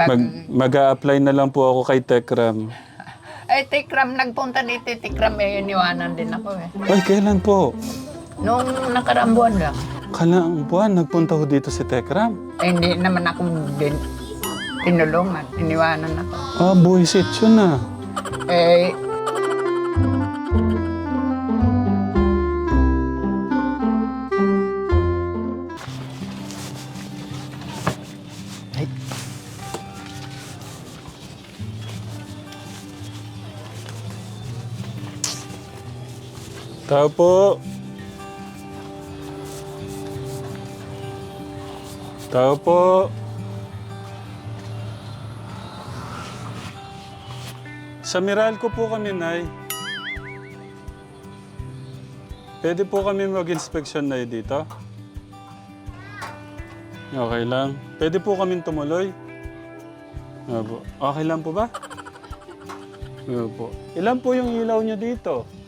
Pag, Mag, mag-a-apply na lang po ako kay Tekram. ay, Tikram, nagpunta dito, Tikram, eh, iniwanan din ako eh. Ay, kailan po? Nung nakaraang buwan lang. Kalang buwan, nagpunta ho dito si Tekram. Eh, hindi naman ako din tinulungan, iniwanan ako. Ah, buwisit yun ah. Eh, Tao po. Tao po. Sa Meralco po kami, Nay. Pwede po kami mag-inspeksyon, Nay, dito? Okay lang. Pwede po kami tumuloy? Okay lang po ba? Opo. Ilan po yung ilaw nyo dito?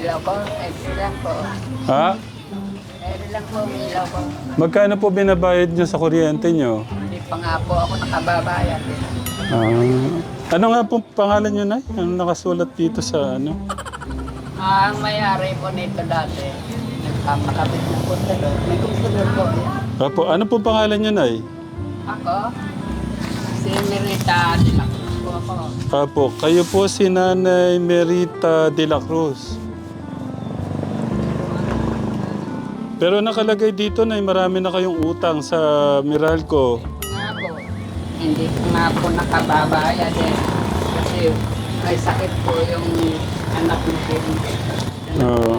Ilaw ko, eh, lang po. Ha? Eh, lang po, ang ilaw ko. Magkano po binabayad nyo sa kuryente nyo? Hindi pa nga po ako nakababayan. Ah. ano nga po pangalan nyo, Nay? Ang nakasulat dito sa ano? Ang mayari po nito dati, nagpamakabit ng kuntador. May kuntador po. Apo, ano po pangalan nyo, Nay? Ako, si Mirita de la Cruz po ako. Apo, kayo po si Nanay Merita de la Cruz. Pero nakalagay dito na marami na kayong utang sa Meralco. Nga po, hindi ko nga po nakababayan eh. Kasi may sakit po yung anak ni Kim. Oo.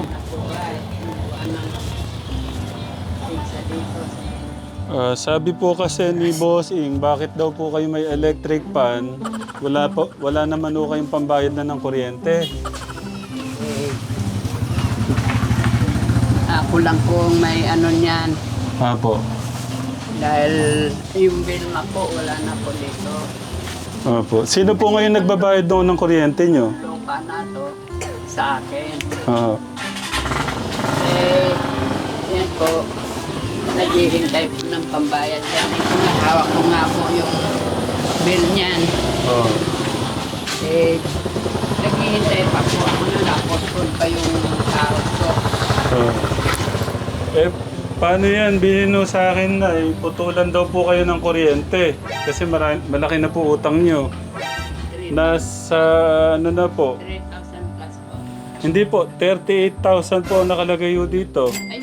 Ah, sabi po kasi ni Boss Ing, bakit daw po kayo may electric pan? Wala, po, wala naman po kayong pambayad na ng kuryente. Ako lang po may ano niyan. Apo. Dahil yung Vilma po, wala na po dito. Opo. Sino po ngayon nagbabayad doon ng kuryente nyo? Lupa na to sa akin. Ah. Eh, yan po, naghihintay po ng pambayad yan. Ito nga, hawak ko nga po yung bill niyan. Oh. Eh, naghihintay pa po ako na napostpone pa yung sahod ko. Ah. Eh, paano yan? Binino sa akin na eh, putulan daw po kayo ng kuryente. Kasi mara- malaki na po utang nyo. Nasa ano na po? 3,000 plus po. Hindi po, 38,000 po ang nakalagay po dito. Ay,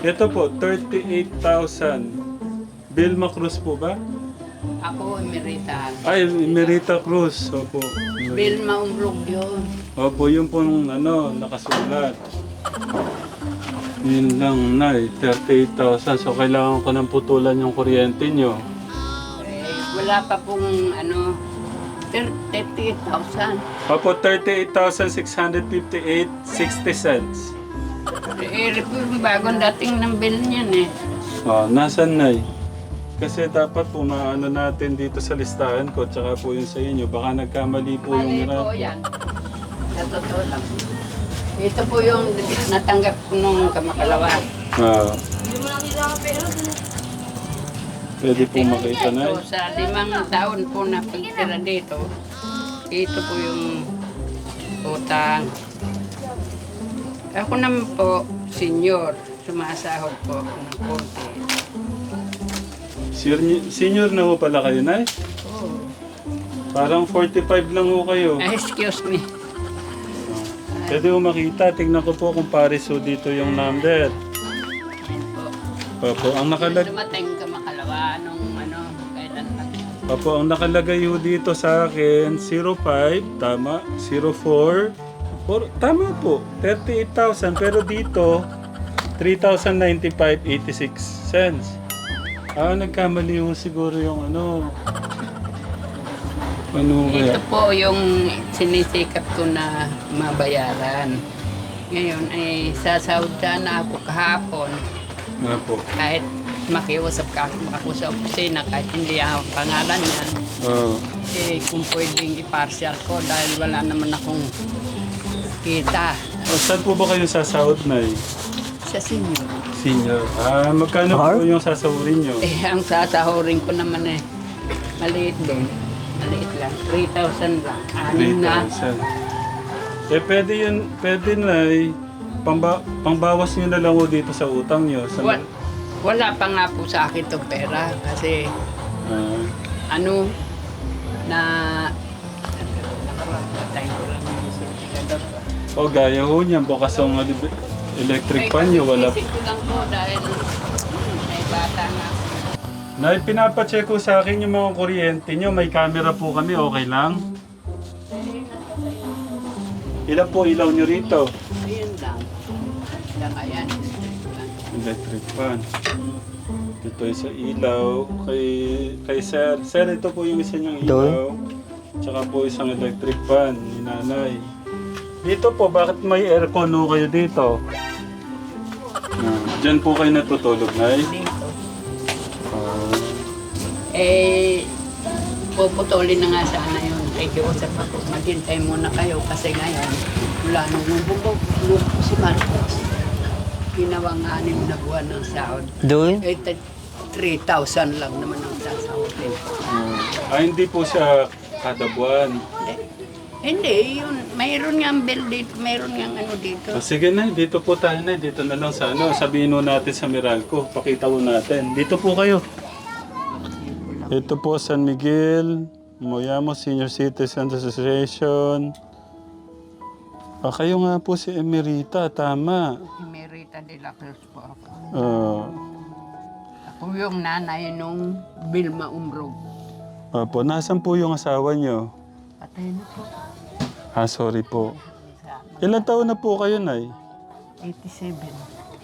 Ito po, 38,000. Vilma Cruz po ba? ako, Merita. Ay, Merita Cruz. Opo. Bill maumrog yun. Opo, yun po nung ano, nakasulat. Yun lang, Nay. 38,000. So, kailangan ko ng putulan yung kuryente nyo. Eh, wala pa pong ano, 38,000. Opo, 38,658.60 cents. Eh, yung bagong dating ng bill niyan eh. Oh, nasan, Nay? Kasi dapat po maano natin dito sa listahan ko, tsaka po yung sa inyo. Baka nagkamali po Mali yung po mira- yan. Sa totoo lang. Ito po yung natanggap ko nung kamakalawa. Ah. Pwede po makita na. Ito, sa limang taon po na pagtira dito, ito po yung utang. Ako naman po, senior, sumasahod po ako ng konti. Senior, senior na ho pala kayo, Nay? Oh. Parang 45 lang ho kayo. Ah, excuse me. Pwede ho makita. Tingnan ko po kung pares ho dito yung number. Opo, ang nakalag Dumating kamakalawa nung ano, kailan lang. Opo, ang nakalagay ho dito sa akin, 05, tama, 04, or, tama po, 38,000. Pero dito, 3,095.86 cents. Ah, nagkamali ho siguro yung ano. Ano kaya? Ito po yung sinisikap ko na mabayaran. Ngayon ay sasahod na ako kahapon Nga po. kahit makiusap ka ako sa opisina kahit hindi ako pangalan niyan. Oh. Eh kung pwedeng i-partial ko dahil wala naman akong kita O, saan po ba kayo sasahod na sa senior. Senior. Ah, magkano po yung sasahurin nyo? Eh, ang sasahurin ko naman eh, maliit din. Maliit lang. 3,000 lang. Anim na. 3,000. Eh, pwede yun, pwede na eh. Pamba, pangbawas nyo na lang ho dito sa utang nyo. Sa, Wa- wala pa nga po sa akin itong pera kasi Ah, ano na o oh, gaya ho niyan, bukas ang electric fan nyo, wala Isip ko lang po dahil may bata nga. Na pinapacheck ko sa akin yung mga kuryente nyo, may camera po kami, okay lang? Ilan po ilaw nyo rito? Ayun lang. Lang ayan. Electric fan. Ito yung sa ilaw. Kay, kay Sir. Sir, ito po yung isa niyang Ito? ilaw. Tsaka po isang electric fan ni nanay. Dito po, bakit may aircon ho kayo dito? Ah, Diyan po kayo natutulog, Nay? Dito. Eh, puputulin na nga sana yun. Kaya kiusap ako, maghintay muna kayo kasi ngayon, wala nang bubog si Marcos. Ginawang anim na buwan ng sahod. Doon? Eh, t- 3,000 lang naman ang sasahodin. ah, ah, hindi po siya kada buwan. Hindi. Hindi, yun. Mayroon nga bill dito, mayroon nga ano dito. Ah, sige na, dito po tayo na. Dito na lang sa ano. Sabihin natin sa Meralco. Pakita ho natin. Dito po kayo. Ito po San Miguel, Moyamo Senior Citizens Association. Ah, kayo nga po si Emerita, tama. Emerita de la Cruz po ako. Ah, Ako yung nanay nung Vilma Umrog. opo, nasan po yung asawa nyo? Patay na po. Ah, sorry po. Ilan taon na po kayo, Nay? 87.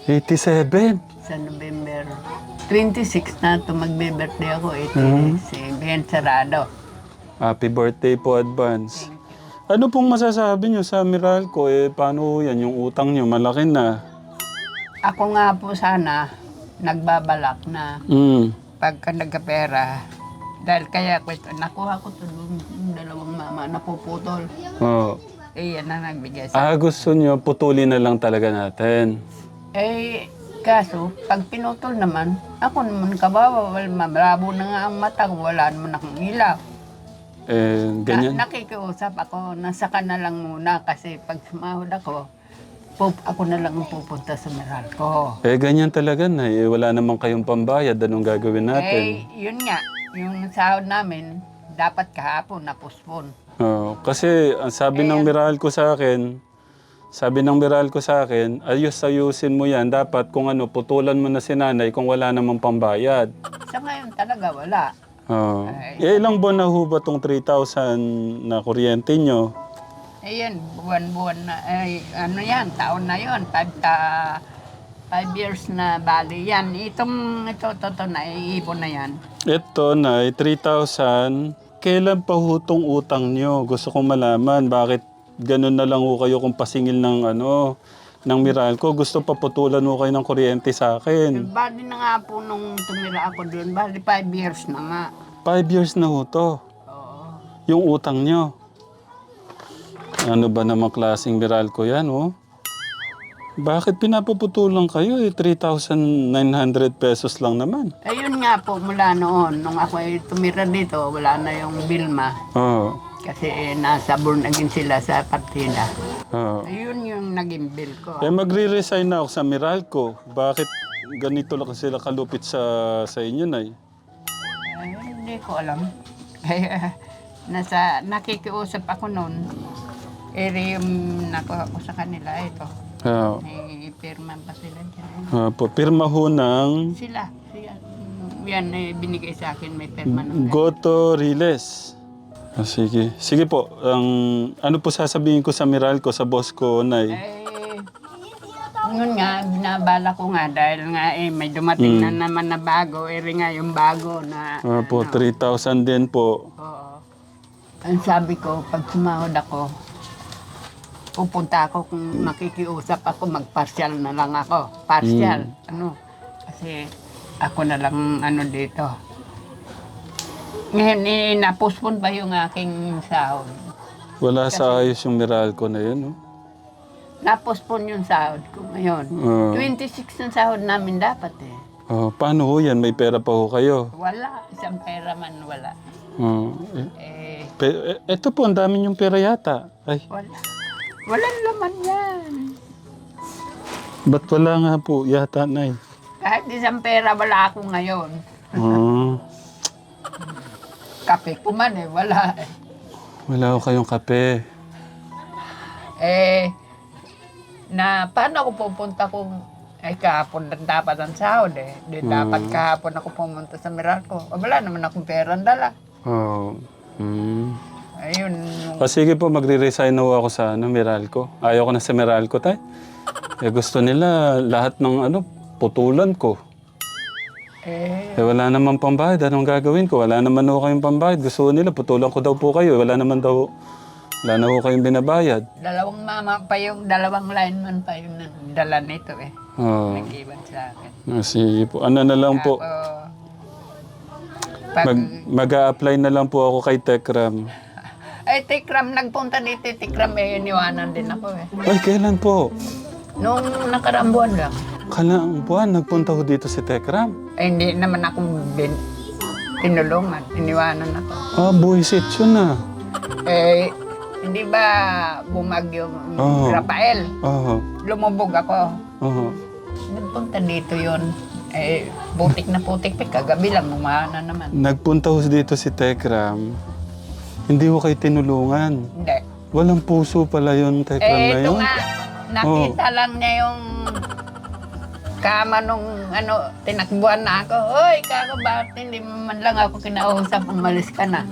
87. Sa November 26 na ito magbe-birthday ako. 87. Sarado. Happy birthday po, advance. Ano pong masasabi nyo sa Meralco? Eh, paano yan? Yung utang nyo, malaki na. Ako nga po sana nagbabalak na Mm. pagka nagkapera dahil kaya ko ito, nakuha ko ito yung dalawang mama napuputol. Oh. Eh, yan na nagbigay sa Ah, gusto nyo, putulin na lang talaga natin. Eh, kaso, pag pinutol naman, ako naman kabawa, wal, malabo na nga ang mata ko, wala naman akong ilaw. Eh, ganyan. Na, nakikiusap ako, nasa ka na lang muna kasi pag sumahod ako, pup, ako na lang ang pupunta sa Meralco. Eh, ganyan talaga na. Eh, wala naman kayong pambayad. Anong gagawin natin? Eh, yun nga, yung sahod namin, dapat kahapon na-postpone. Oh, kasi ang sabi ng Meralco sa akin, sabi ng Meralco sa akin, ayos-ayusin mo yan. Dapat kung ano, putulan mo na si nanay kung wala namang pambayad. Sa ngayon talaga wala. Oh. Eh, ilang buwan na ho ba itong 3,000 na kuryente nyo? Ayan, buwan-buwan na, ay, ano yan, taon na yon five, ta, five years na bali yan. Itong, ito, ito, ito, naiipon na yan. Ito na, 3,000. Kailan pa ho utang nyo? Gusto kong malaman bakit ganun na lang ho kayo kung pasingil ng ano, ng Meralco. Gusto pa putulan ho kayo ng kuryente sa akin. Bali na nga po nung tumira ako doon, bali five years na nga. Five years na ho to. Oo. Yung utang nyo. Ano ba namang klaseng Meralco yan, oh? Bakit pinapaputulan kayo eh? 3,900 pesos lang naman. Ayun nga po, mula noon, nung ako ay tumira dito, wala na yung Bilma. Oo. Kasi eh, nasa born again sila sa partida. Oo. Ayun yung naging bill ko. Eh magre-resign na ako sa Meralco. Bakit ganito lang sila kalupit sa sa inyo, Nay? Eh, hindi ko alam. Kaya nasa, nakikiusap ako noon. Eh, yung nakuha ko sa kanila, ito. Oo. May pirma pa sila dyan. Ah, po, pirma ho ng Sila, sila. Yan, eh, binigay sa akin, may pirma ng Goto Riles. Ah, sige. Sige po. Ang ano po sasabihin ko sa Meralco, sa boss ko, Nay? Eh, yun nga, binabala ko nga dahil nga eh, may dumating na naman na bago. Eh, rin nga yung bago na, Ah, po, 3,000 din po. oo. Ang sabi ko, pag sumahod ako, pupunta ako kung makikiusap ako, magparsyal na lang ako. Partial, ano. Kasi ako na lang ano dito. Ngayon, na-postpone pa yung aking sahod. Wala sa ayos yung Meralco na yun, no? Napospon yung sahod ko ngayon. Ah. 26 ng sahod namin dapat eh. Oh, paano ho yan? May pera pa ho kayo. Wala. Isang pera man wala. Oh, eh, Eh, pe- eh, eto po, ang dami yung pera yata. Ay, wala. Walang laman yan. ba't wala nga po yata, Nay? Kahit isang pera wala ako ngayon. Oh, Kape ko man eh, wala eh. wala ho kayong kape. Eh, na paano ako pupunta kung ay kahapon lang dapat ang sahod eh. Di dapat kahapon ako pumunta sa Meralco. O, wala naman akong pera ang dala. Oh, hmm. Ayun, yung, O sige po, magre-resign na ho ako sa ano, Meralco. Ayaw ko na sa Meralco, tay. Eh, gusto nila lahat ng ano, putulan ko. Eh, Eh, wala naman pambayad. Anong gagawin ko? Wala naman ho kayong pambayad. Gusto nila, putulan ko daw po kayo. Wala naman daw, wala na ho kayong binabayad. dalawang mama pa yung, dalawang lineman pa yung dala nito eh. Oh, Nag-iwan sa akin. ah, sige po. Ano na lang po. Pag, Mag, mag-a-apply na lang po ako kay Tekram. ay, Tikram, nagpunta dito, Tikram, eh, iniwanan din ako eh. Ay, kailan po? Nung nakaraang buwan lang. Kalang buwan, nagpunta ko dito si Tekram. Ay, hindi naman ako bin, tinulungan. Iniwanan ako. Ah, buwisit yun ah. Eh, hindi ba bumagyo Oo. Rafael? Oo. Lumubog ako. Oo. Nagpunta dito yon Eh, putik na putik pa. Kagabi lang, umana naman. Nagpunta ko dito si Tekram. Hindi ko kayo tinulungan. Hindi. Walang puso pala yun, Tekram na Eh, ito yun. nga. Nakita lang niya yung kama nung ano, tinakbuhan na ako. Hoy, kako, bakit hindi mo man lang ako kinausap, umalis ka na.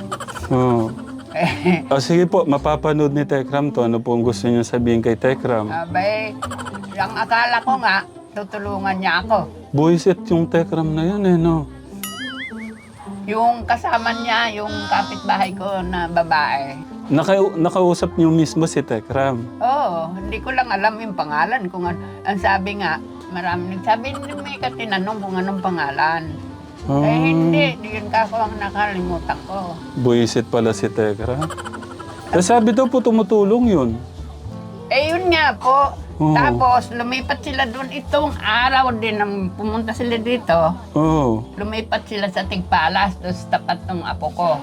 Oo. Ah, sige po, mapapanood ni Tekram to. Ano po ang gusto niyo sabihin kay Tekram? abay, ang akala ko nga, tutulungan niya ako. Buwisit yung Tekram na yun eh, no? Yung kasama niya, yung kapitbahay ko na babae. Naka, nakausap niyo mismo si Tekram. Oo, hindi ko lang alam yung pangalan. Kung ano, ang sabi nga, marami nagsabi, hindi may katinanong kung anong pangalan. Ah, Eh hindi, yun ka ako ang nakalimutan ko. Buwisit pala si Tekram. Eh, sabi daw po tumutulong yun. Eh yun nga po. Oo. Tapos lumipat sila doon itong araw din nang pumunta sila dito. Oo. Lumipat sila sa Tigpalas, doon sa tapat ng apo ko,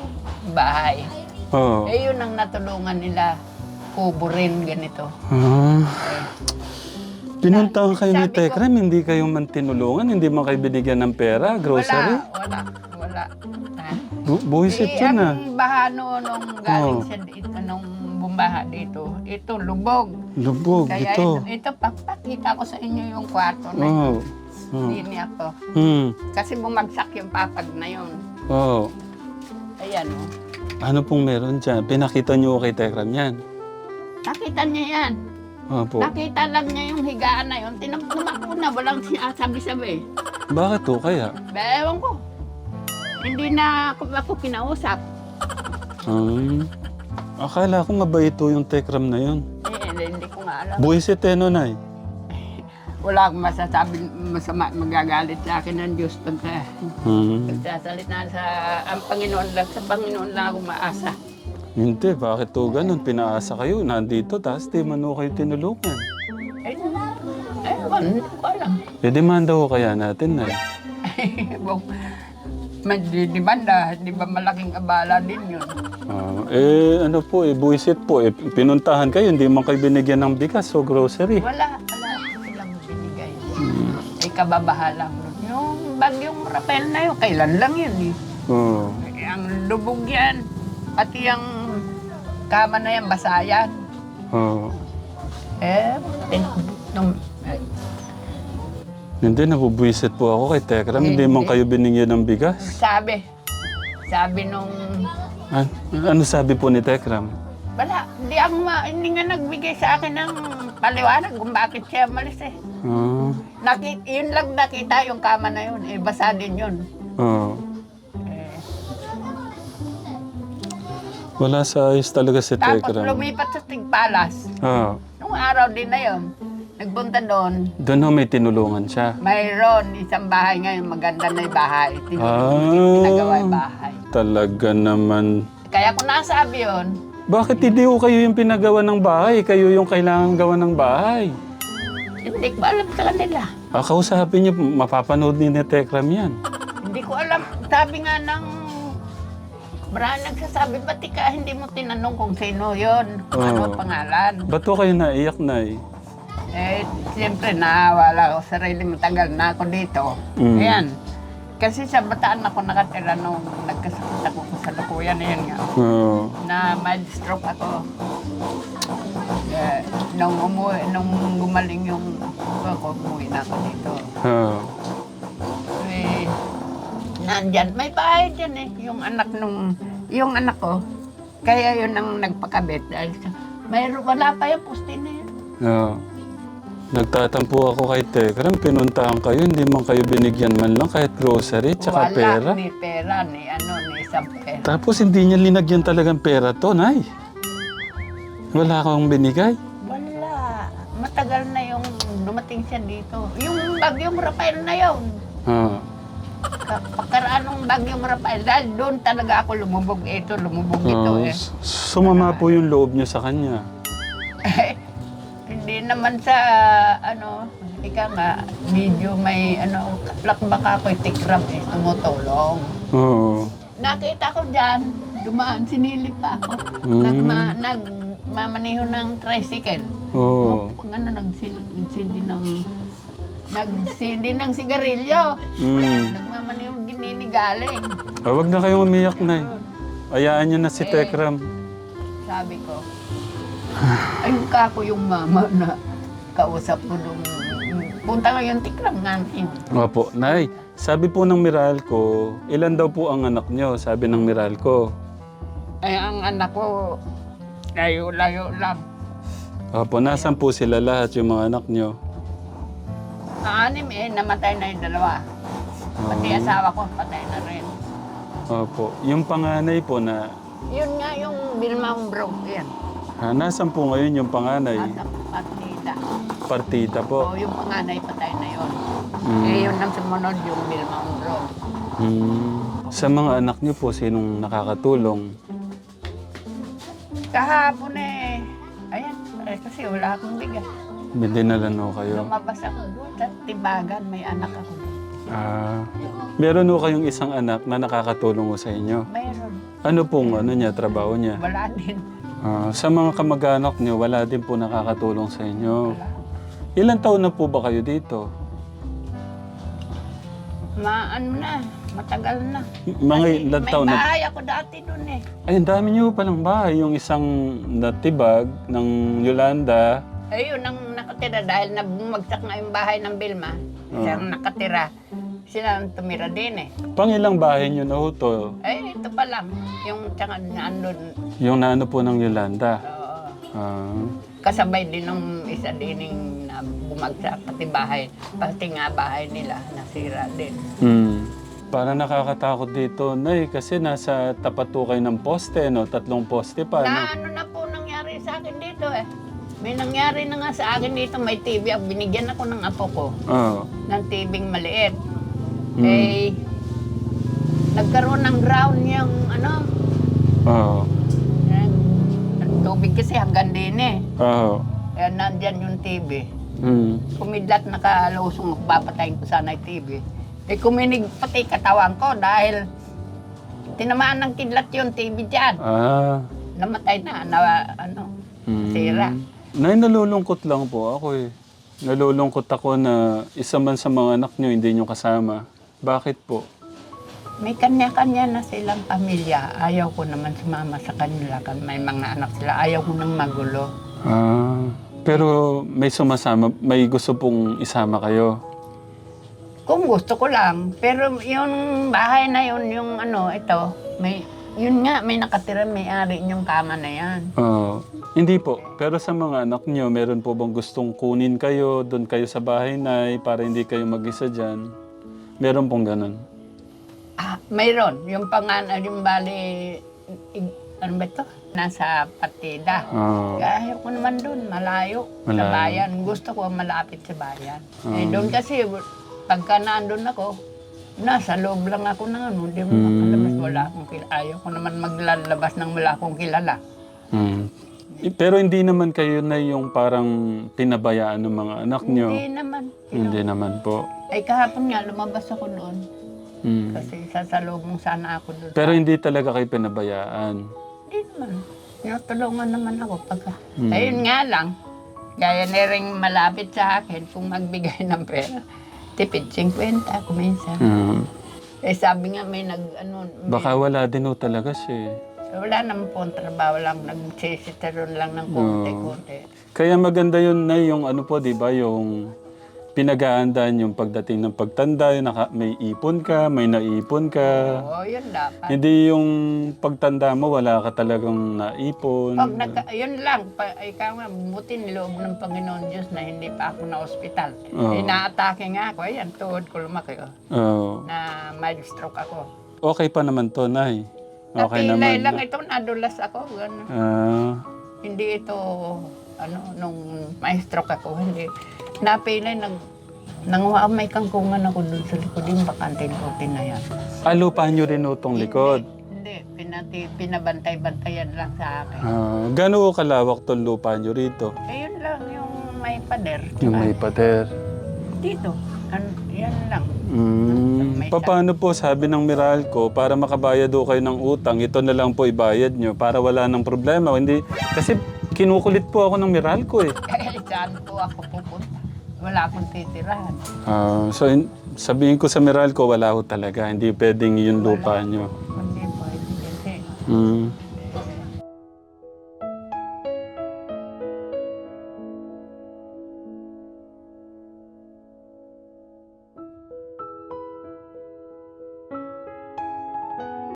bahay. Oo. Eh yun ang natulungan nila. Kubo rin, ganito. Ah. Pinuntahan kayo ni ko- Tekram, hindi kayo man tinulungan, hindi man kayo binigyan ng pera, grocery. Wala, wala, wala. Ha? Bu- buwisit Eh, yun ah. ang baha no, nung galing Oo. siya dito, nung bumbaha dito, ito, lubog. Lubog, Kaya ito. ito, ito, papakita ko sa inyo yung kwarto na Oo. yun. Oh. Hindi ako. Hmm. Kasi bumagsak yung papag na yun. Oo. Ayan, oh. Ano pong meron dyan? Pinakita niyo kay Tekram yan. Nakita niya yan. Opo. Nakita lang niya yung higaan na yun. Tinamtumak ko na, walang sinasabi-sabi. Bakit to kaya? Ewan ko. Hindi na ako, ako kinausap. Um, akala ko mabait to yung Tekram na yun. Eh, hindi ko nga alam. Buwisit eh, no, Nay? Wala akong masasabi, masama, magagalit sa akin ng Diyos pagka Hmm. nagsasalita sa ang Panginoon lang. Sa Panginoon lang ako maasa. Hindi, bakit to ganun? Pinaasa kayo, nandito, tapos di man ho kayo tinulungan. Eh, hindi ko alam. E demanda ko kaya natin, Nay. Bong, Madidibanda, di ba malaking abala din yun? Ah, eh, ano po, eh, buwisit po. Eh, pinuntahan kayo, hindi man kayo binigyan ng bigas o grocery. Wala, wala silang binigay. Eh, kababahala lang. nun. Yung bagyong Rafael na yun, kailan lang yun eh. Oo. Eh, Ang lubog yan, pati yung kama na yan, basayan. Oo. Eh, tin- nung, eh, Hindi, nabubuwisit po ako kay Tekram. Hindi man kayo binigyan ng bigas. sabi, sabi nung, An- ano sabi po ni Tekram? wala, hindi, ako ma, hindi nga nagbigay sa akin ng paliwanag kung bakit siya malis eh. Ah, Nakit, yun lang nakita yung kama na yun, eh, basa din yun. oo. Wala sa ayos talaga si tapos Tekram. lumipat sa Tigpalas. Ah, Nung araw din na yun, nagpunta doon, doon ho may tinulungan siya. mayroon isang bahay ngayon, maganda na yung bahay. Ah. Pinagawa yung bahay. Talaga naman. Kaya kung nasabi yun, Bakit hindi ko kayo yung pinagawa ng bahay? Kayo yung kailangan gawa ng bahay. Hindi ko alam sa kanila. Ah, kausapin niyo, mapapanood ni Tekram yan. Hindi ko alam. Sabi nga ng... Marami nagsasabi, ba't ka hindi mo tinanong kung sino yon Kung ano Oo. pangalan? Ba't po kayo naiyak na eh? Eh, siyempre, nawala ako sarili. Matagal na ako dito. Mm. Ayan. Kasi sa bataan ako nakatira nung nagkasakit ako sa lukuyan. Ayan nga. Oo. Na mild stroke ako. Eh, nung, umuwi, nung gumaling yung ako, umuwi na ako dito. Oo. Nandyan, may bahay dyan eh. Yung anak nung, yung anak ko, kaya yun ang nagpakabit. Dahil sa, mayroon, wala pa yung poste na yun. Oo. Nagtatampo ako kay Tekram, pinuntahan kayo, hindi man kayo binigyan man lang kahit grocery, tsaka wala, pera. ni pera, ni ano, ni isang pera. Tapos hindi niya linagyan talagang pera to, Nay. Wala akong binigay. Wala. Matagal na yung dumating siya dito. Yung bagyong Rafael na yun. Oo. Ka- Pagkaraan ng bagyong Rafael, dahil doon talaga ako lumubog ito, lumubog ito eh. S- Sumama po yung loob niyo sa kanya. Hindi naman sa, ano, ika nga, medyo may, ano, kaplak baka ako'y tikram eh, tumutulong. Oo. Nakita ko dyan, dumaan, sinilip pa ako. Mm. Nagma, nagmamaniho ng tricycle. Oo. Kung ano, nagsil- nagsindi ng, nagsindi ng sigarilyo. Mm. Nagmamaniho gininigaling. Ah, wag na kayong umiyak, Nay. Ayaan niyo na si Eh. Tekram. Sabi ko, ayun ka ako yung mama na kausap ko nung punta ngayon tikram nga yun. Opo, Nay. Sabi po ng Meralco, ilan daw po ang anak niyo? Sabi ng Meralco. Ay, ang anak ko, layo-layo lang. Opo, nasan po sila lahat yung mga anak niyo? Anim eh, namatay na yung dalawa. Pati Ah. asawa ko, patay na rin. Opo. Yung panganay po na, Yun nga yung Bilmang Bro, yan. ah, nasan po ngayon yung panganay? At ang partida. Partita po. yung panganay patay na yun. Mm. Eh, yun ang sumunod yung Bilmang Bro. Hmm. Sa mga anak niyo po, sinong nakakatulong? Kahapon eh, ayan, eh, kasi wala akong bigas. Bindinalan ho kayo. Lumabas ako doon sa tibagan, may anak ako. Ah, meron ho kayong isang anak na nakakatulong ho sa inyo. Mayroon, Ano pong ano niya, trabaho niya? wala din. Ah, sa mga kamag-anak niyo, wala din po nakakatulong sa inyo. Wala. Ilan taon na po ba kayo dito? Ma, ano na, matagal na. Mga Kasi ilan may taon na? bahay ako dati doon eh. Ay, ang dami niyo palang bahay. Yung isang natibag ng Yolanda. Ayun ang nakatira dahil na bumagsak nga yung bahay ng Bilma. Siyang nakatira. Sila ang tumira din eh. Pang ilang bahay niyo na ho to? Eh, ito pa lang. Yung tsaka na andun. Yung naano po ng Yolanda. oo. Ah, kasabay din ng isa din na bumagsak pati bahay. Pati nga bahay nila nasira din. hmm. Para nakakatakot dito, Nay, kasi nasa tapat po kayo ng poste, no? Tatlong poste pa, no? Na ano na po nangyari sa akin dito eh. May nangyari na nga sa akin dito, may TV. Binigyan ako ng apo ko Oo. ng TV maliit. Hmm. Eh, nagkaroon ng ground yung ano, Oo. yung tubig kasi hanggang din eh. Oo. Kaya nandyan yung TV. Hmm. Kumidlat nakalusong papatayin ko sana yung TV. Eh kuminig pati katawan ko dahil tinamaan ng kidlat yung TV dyan. Ah. Namatay na, na ano, Hmm. Sira. Nay, nalulungkot lang po ako eh. Nalulungkot ako na isa man sa mga anak nyo hindi nyo kasama. Bakit po? may kanya-kanya na silang pamilya. Ayaw ko naman sumama sa kanila. Kan may mga anak sila. Ayaw ko nang magulo. Ah, pero may sumasama, may gusto pong isama kayo. Kung gusto ko lang. Pero yung bahay na yun, yung ano, ito, may, yun nga, may nakatira, may ari yung kama na yan. Oo. hindi po. Pero sa mga anak nyo, meron po bang gustong kunin kayo, doon kayo sa bahay na para hindi kayo mag-isa dyan? Meron pong ganun. Ah, mayroon. Yung pangalan, yung bali, ig- ano ba ito? Nasa partida. Oo. Kaya ayaw ko naman doon, malayo, sa Malayo. bayan. Gusto ko malapit sa bayan. Eh, Ah. doon kasi, pagka naandun ako, nasa loob lang ako ng ano, hindi mo Hmm. makalabas, wala akong kilala. Ayaw ko naman maglalabas ng wala akong kilala. Mm. I- Pero hindi naman kayo na yung parang pinabayaan ng mga anak nyo. Hindi naman. Hindi naman po. Ay kahapon nga, lumabas ako doon. Mm. Kasi sasalubong sana ako doon. Pero hindi talaga kayo pinabayaan. Hindi naman. Tinutulungan naman ako pagka. Mm. Ayun nga lang. Gaya na rin malapit sa akin kung magbigay ng pera. Tipid 50 ako minsan. Mm. Eh sabi nga may nag ano, may, Baka wala din ho talaga siya. eh. wala naman po ang trabaho lang, nagsisitaron lang ng konti-konti. Kaya maganda yun na yung ano po, di ba, yung pinag-aandaan yung pagdating ng pagtanda, naka, may ipon ka, may naipon ka. Oo, yun dapat. Hindi yung pagtanda mo, wala ka talagang naipon. Pag nagka, yun lang, pa, ikaw nga, buti niloob ng Panginoon Diyos na hindi pa ako na ospital. Oo. Eh, na-atake nga ako, ayan, tuhod ko lumaki, oh, na mild stroke ako. okay pa naman to, Nay. Okay Napilay naman. lang ito, nadulas ako, gano'n. Ah, Hindi ito, ano, nung may stroke ako, hindi. Napilay, nag, nanguha may kangkungan ako dun sa likod, yung bakante lote na yan. ah, lupa nyo rin ho tong likod. Hindi, pinati, pinabantay-bantayan lang sa akin. Ah, Gano'n kalawak tong lupa nyo rito? Eh, yun lang yung may pader. Yung may pader. Dito, an, yan lang. Mm. May Paano po sabi ng Meralco para makabayad ho kayo ng utang, ito na lang po ibayad nyo para wala ng problema. Hindi, kasi kinukulit po ako ng Meralco eh. Eh, saan po ako pupunta? Wala akong titirahan. Ah, so in- sabihin ko sa Meralco, wala ho talaga. Hindi pwedeng yung lupa nyo. Hindi po, hindi. Mm.